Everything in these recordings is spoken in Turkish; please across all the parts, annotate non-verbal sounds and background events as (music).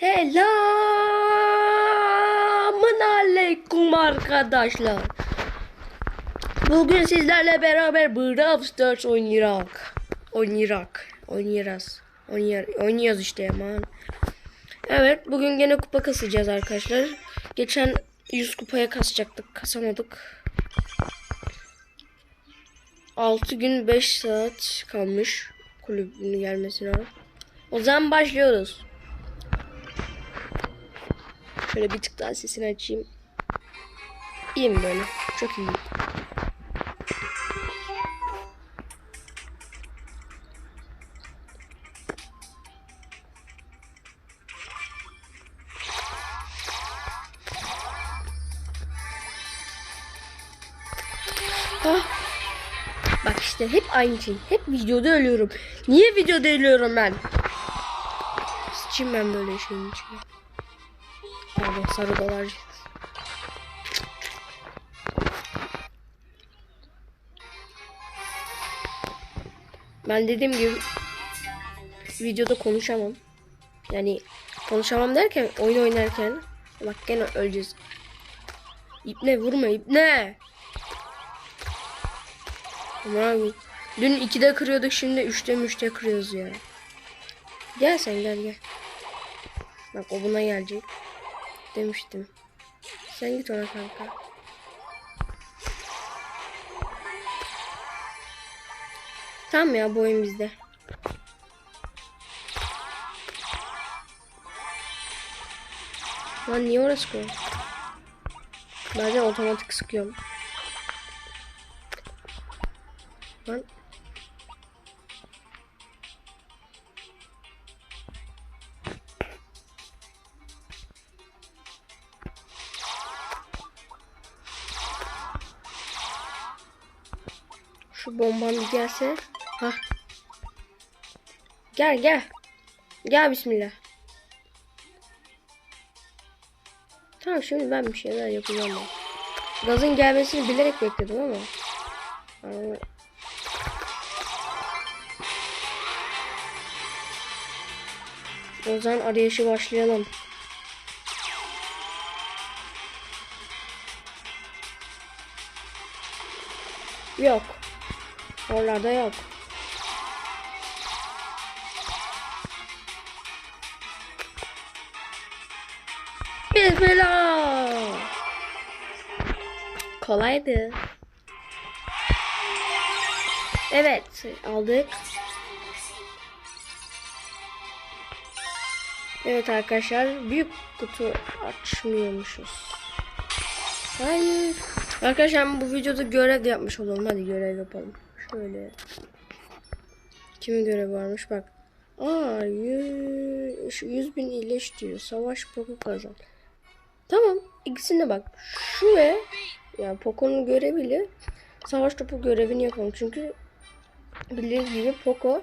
Selamun aleyküm arkadaşlar. Bugün sizlerle beraber Brawl Stars oynayarak. Oynayarak. Oynayacağız. Oynuyoruz işte aman. Evet bugün gene kupa kasacağız arkadaşlar. Geçen 100 kupaya kasacaktık. Kasamadık. 6 gün 5 saat kalmış kulübünün gelmesine. O zaman başlıyoruz. Şöyle bir tık daha sesini açayım. İyiyim böyle. Çok iyiyim. Ah. Bak işte hep aynı şey. Hep videoda ölüyorum. Niye videoda ölüyorum ben? Sıçayım ben böyle şeyin içine. Pardon sarı dolar. Ben dediğim gibi videoda konuşamam. Yani konuşamam derken oyun oynarken bak gene öleceğiz. İpne vurma ipne. Abi. Dün 2'de kırıyorduk şimdi 3'te 3'te kırıyoruz ya. Gel sen gel gel. Bak o buna gelecek. Demiştim. Sen git ona kanka. Tamam ya bu bizde. Lan niye orası koy? Bazen otomatik sıkıyorum. Lan Şu bombam bir gelse. Ha. Gel gel. Gel bismillah. Tamam şimdi ben bir şeyler yapacağım ben. Gazın gelmesini bilerek bekledim ama. Ama- O zaman arayışı başlayalım. Yok. Oralarda yok. Bismillah. Kolaydı. Evet aldık. Evet arkadaşlar büyük kutu açmıyormuşuz. Hayır. Arkadaşlar bu videoda görev de yapmış olalım. Hadi görev yapalım. Şöyle. Kimin görevi varmış bak. Aa 100, 100 bin iyileş diyor. Savaş poku kazan. Tamam. ikisine bak. Şu ve yani Poco'nun göreviyle savaş topu görevini yapalım. Çünkü bildiğiniz gibi Poco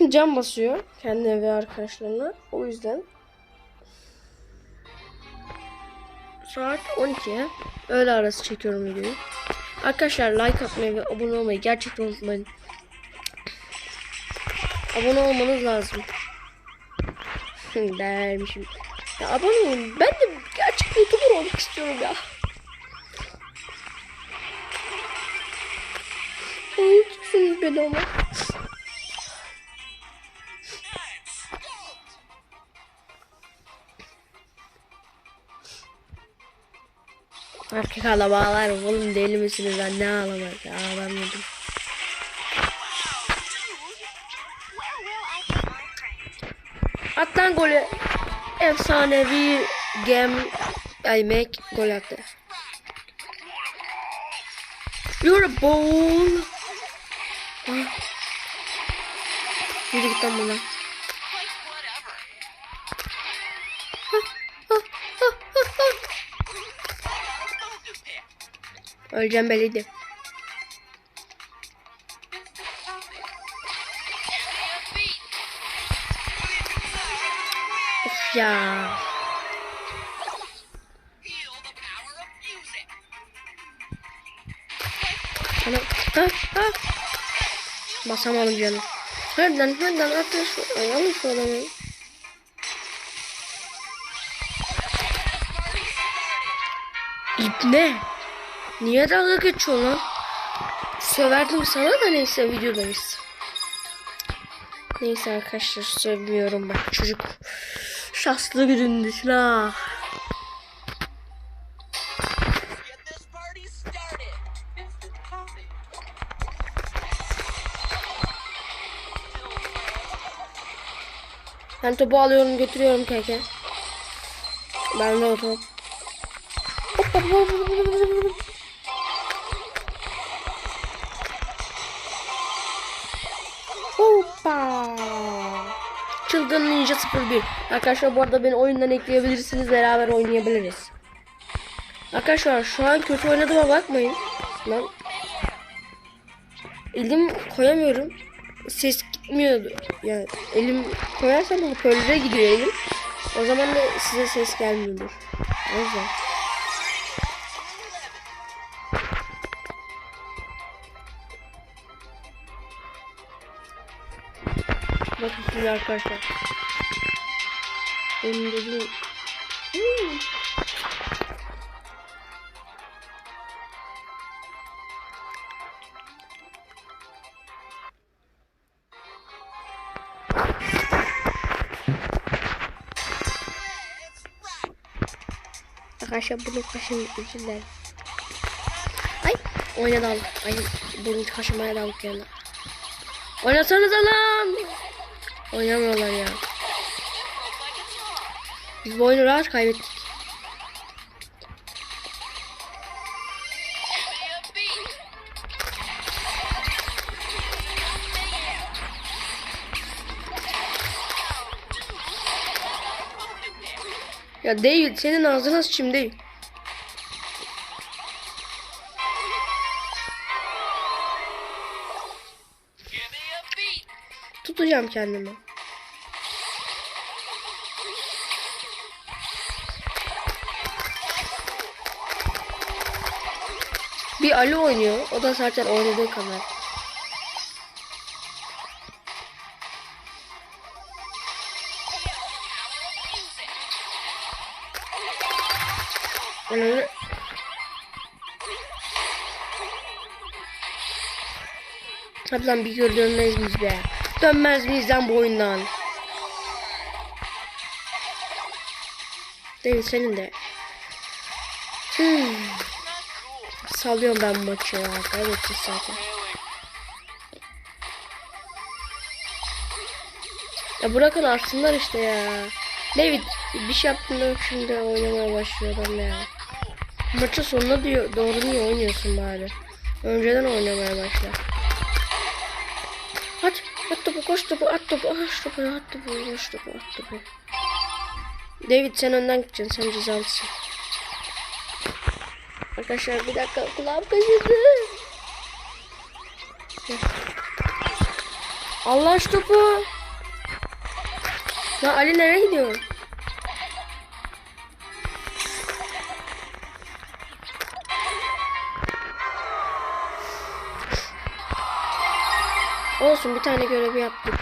(laughs) can basıyor kendine ve arkadaşlarına. O yüzden saat 12'ye öğle arası çekiyorum videoyu. Arkadaşlar like atmayı ve abone olmayı gerçekten unutmayın. Abone olmanız lazım. (laughs) Dermişim. Ya abone olun. Ben de gerçek YouTuber olmak istiyorum ya. Unutursunuz beni ama. Erkek ağlamalar oğlum deli misiniz ben ne ağlamak ağlamadım. Atlan golü efsanevi gem Aymek gol attı. You're a ball. Ah. Yürü git lan buradan. Öleceğim belliydi. Of ya. Ana, ah, ah. Basamadım canım. Nereden, nereden atıyorsun? Ay, alın şu adamı. Niye dalga geçiyorsun lan? Söverdim sana da neyse videodayız. Neyse arkadaşlar sövmüyorum bak çocuk. Şanslı günündesin ha. Ben topu alıyorum götürüyorum keke. Ben de o 01. Arkadaşlar bu arada beni oyundan ekleyebilirsiniz. Beraber oynayabiliriz. Arkadaşlar şu an kötü oynadığıma bakmayın. Lan. Elim koyamıyorum. Ses gitmiyordu. Yani elim koyarsam hoparlöre gidiyor elim. O zaman da size ses gelmiyordur. O yüzden. Bakın şimdi arkadaşlar. Benim dediğim... Hmm. Arkadaşlar bunu kaşın üzüldüm. Ay oynadı aldık. Ay bunu kaşımaya daldık yani. Oynasanıza lan. Oynamıyorlar ya. Biz bu oyunu rahat kaybettik. Ya değil senin ağzına sıçayım değil. Tutacağım kendimi. Bir Ali oynuyor. O da zaten oynadığı kadar. Onu Hadi lan bir gör dönmez miyiz be? Dönmez miyiz lan bu oyundan? Değil senin de. Hmm. Salıyorum ben maçı ya. Kaybedeceğiz zaten. Ya bırakın arsınlar işte ya. David bir şey yaptın da yok şimdi oynamaya başlıyor adam ya. Maçın sonunda diyor doğru niye oynuyorsun bari? Önceden oynamaya başla. At, at topu, koş topu, at topu, at topu, at topu, koş topu, at topu. David sen önden gideceksin, sen cezalısın. Arkadaşlar bir dakika kulağım kaşıdı. Heh. Allah aşk topu. Ya Ali nereye gidiyor? Olsun bir tane görevi yaptık.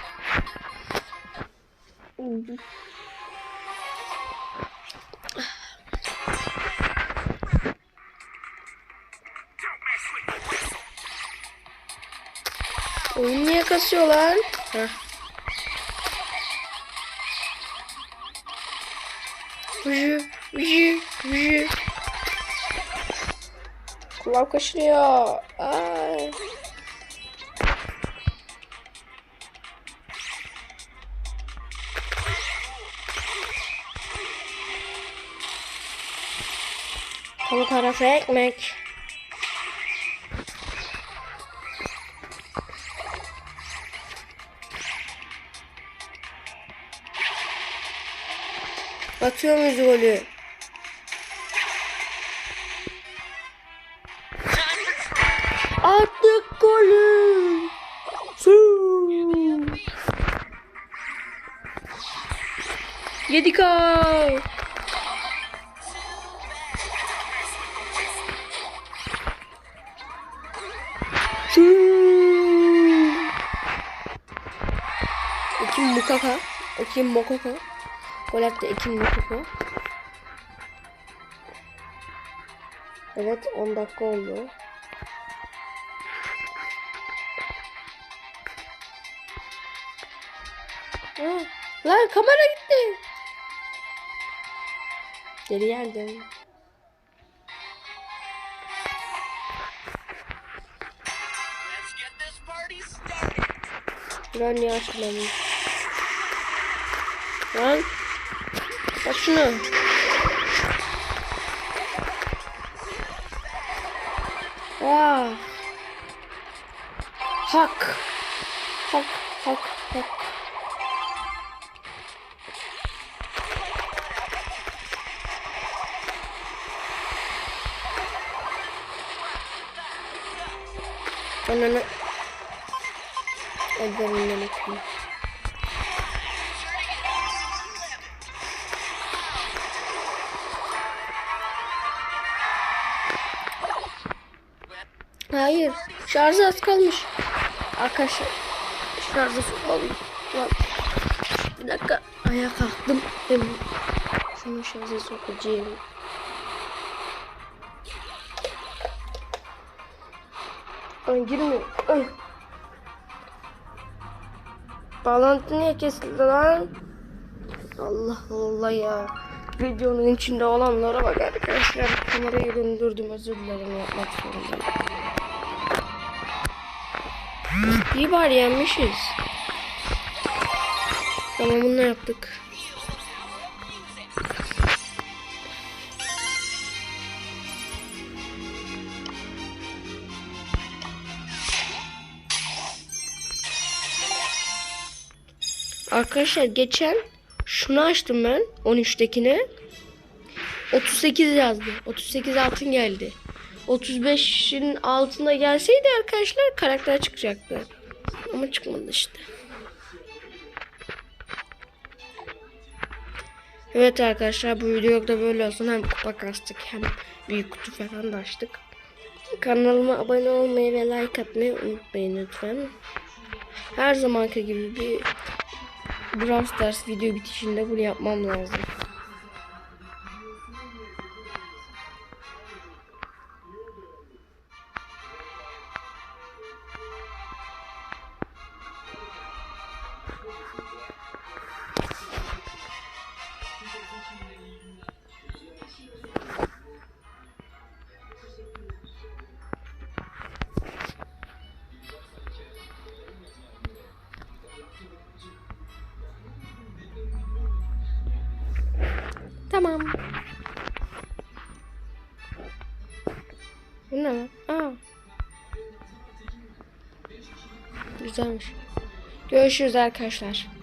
Oyun niye kasıyor lan? Heh. Vıcı, vıcı, vıcı. Kulağım kaşınıyor. Ay. Tavuk arası ekmek. Atıyor muyuz golü? Attık golü. Yedik. Su. Ekim Mukaka. Ekim Mokoko. Gol attı Ekim Mokoko. Evet 10 dakika oldu. Aa, lan kamera gitti. Geri geldim. Let's get this party started. Buran niye açmamış? Lan. Aç şunu. Aa. Hak. Hak, hak, hak. Ananı. Ellerinden öpeyim. Şarjı az kalmış. Arkadaşlar. Şarjı. Lan. Bir dakika. Ayağa kalktım. Hem şunu şarja sokacağım. Ay girmiyor. Ay. Bağlantı niye kesildi lan? Allah Allah ya. Videonun içinde olanlara bak arkadaşlar. Kamerayı döndürdüm özür dilerim yapmak zorundayım. İyi bari yenmişiz. Tamam bunu yaptık. Arkadaşlar geçen şunu açtım ben 13'tekine. 38 yazdı. 38 altın geldi. 35'in altına gelseydi arkadaşlar karakter çıkacaktı. Ama çıkmadı işte. Evet arkadaşlar bu video da böyle olsun. Hem kupa kastık hem büyük kutu falan da açtık. Kanalıma abone olmayı ve like atmayı unutmayın lütfen. Her zamanki gibi bir Brawl Stars video bitişinde bunu yapmam lazım. Tamam. Bu ne? Aa. Güzelmiş. Görüşürüz arkadaşlar.